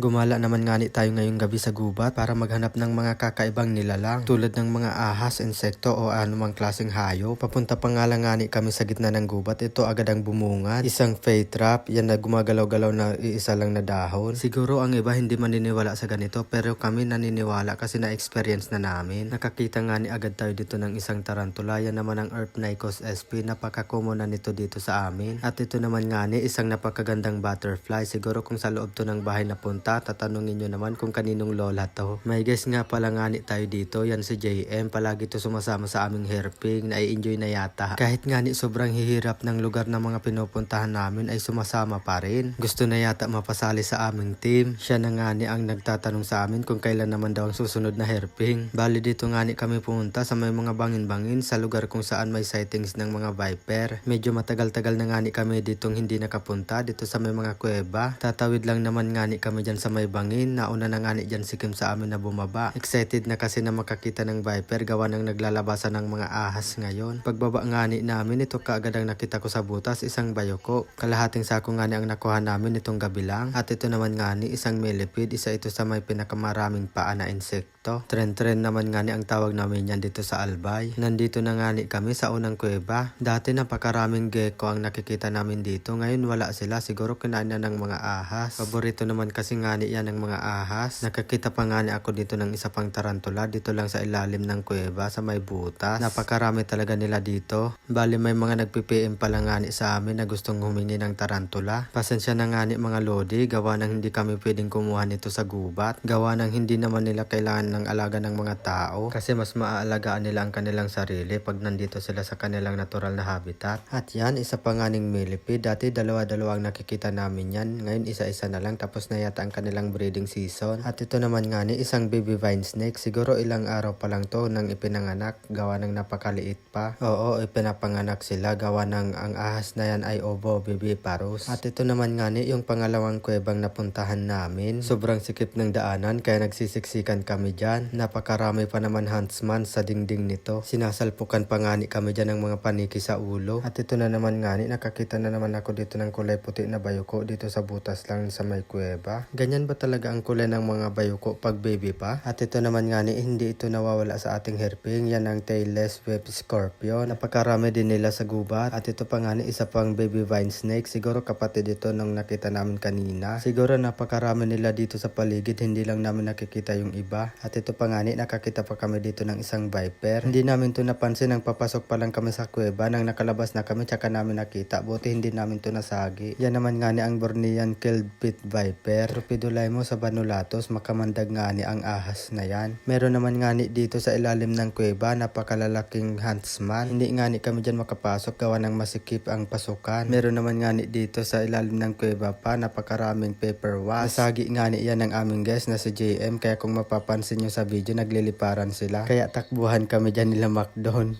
Gumala naman nga ni tayo ngayong gabi sa gubat para maghanap ng mga kakaibang nilalang tulad ng mga ahas, insekto o anumang klaseng hayo. Papunta pa nga lang nga ni kami sa gitna ng gubat. Ito agad ang bumungad. Isang fay trap. Yan na gumagalaw-galaw na iisa lang na dahon. Siguro ang iba hindi maniniwala sa ganito pero kami naniniwala kasi na-experience na namin. Nakakita nga ni agad tayo dito ng isang tarantula. Yan naman ang Earth Nikos SP. Napaka-common na nito dito sa amin. At ito naman nga ni isang napakagandang butterfly. Siguro kung sa loob to ng bahay na punta, tatanungin nyo naman kung kaninong lola to. May guess nga pala nga ni tayo dito. Yan si JM. Palagi to sumasama sa aming hairping. Nai-enjoy na yata. Kahit nga ni sobrang hihirap ng lugar ng mga pinupuntahan namin ay sumasama pa rin. Gusto na yata mapasali sa aming team. Siya na nga ni ang nagtatanong sa amin kung kailan naman daw ang susunod na hairping. Bali dito nga ni kami pumunta sa may mga bangin-bangin sa lugar kung saan may sightings ng mga viper. Medyo matagal-tagal na nga ni kami ditong hindi nakapunta dito sa may mga kuweba. Tatawid lang naman nga ni kami dyan sa may bangin. Nauna na nga ni dyan si Kim sa amin na bumaba. Excited na kasi na makakita ng viper gawa ng naglalabasan ng mga ahas ngayon. Pagbaba nga ni namin ito kaagad ang nakita ko sa butas isang bayoko. Kalahating sako nga ni ang nakuha namin itong gabi lang. At ito naman nga ni isang millipede. Isa ito sa may pinakamaraming paa na insekto. Tren-tren naman nga ni ang tawag namin yan dito sa Albay. Nandito na nga ni kami sa unang kuweba. Dati napakaraming gecko ang nakikita namin dito. Ngayon wala sila. Siguro kinain na ng mga ahas. Paborito naman kasi nga ni yan ng mga ahas. Nakakita pa nga ni ako dito ng isa pang tarantula. Dito lang sa ilalim ng kuweba sa may butas. Napakarami talaga nila dito. Bali may mga nagpi-PM pala nga ni sa amin na gustong humingi ng tarantula. Pasensya na nga ni mga lodi. Gawa ng hindi kami pwedeng kumuha nito sa gubat. Gawa ng hindi naman nila kailangan ng alaga ng mga tao. Kasi mas maaalagaan nila ang kanilang sarili pag nandito sila sa kanilang natural na habitat. At yan, isa pa nga ning millipede. Dati dalawa-dalawa ang nakikita namin yan. Ngayon isa-isa na lang tapos na yata ang kanilang breeding season. At ito naman nga ni isang baby vine snake. Siguro ilang araw pa lang to nang ipinanganak. Gawa ng napakaliit pa. Oo, ipinapanganak sila. Gawa ng ang ahas na yan ay obo baby parus. At ito naman nga ni yung pangalawang kuwebang napuntahan namin. Sobrang sikip ng daanan kaya nagsisiksikan kami dyan. Napakarami pa naman huntsman sa dingding nito. Sinasalpukan pa nga ni kami dyan ng mga paniki sa ulo. At ito na naman nga ni nakakita na naman ako dito ng kulay puti na bayuko dito sa butas lang sa may kuweba. Ganyan ba talaga ang kulay ng mga bayuko pag baby pa? At ito naman nga ni hindi ito nawawala sa ating hairping. Yan ang tailless web scorpion. Napakarami din nila sa gubat. At ito pa nga ni isa pang baby vine snake. Siguro kapatid ito nung nakita namin kanina. Siguro napakarami nila dito sa paligid. Hindi lang namin nakikita yung iba. At ito pa nga ni nakakita pa kami dito ng isang viper. Hindi namin to napansin nang papasok pa lang kami sa kuweba. Nang nakalabas na kami tsaka namin nakita. Buti hindi namin to nasagi. Yan naman nga ni ang Bornean killed pit viper. Tropidolay mo sa Banulatos. Makamandag nga ni ang ahas na yan. Meron naman nga ni dito sa ilalim ng kuweba. Napakalalaking huntsman. Hindi nga ni kami dyan makapasok. Gawa ng masikip ang pasukan. Meron naman nga ni dito sa ilalim ng kuweba pa. Napakaraming paper wash. Nasagi nga ni yan ng aming guest na si JM. Kaya kung mapapansin nyo sa video, nagliliparan sila. Kaya takbuhan kami dyan nila McDon.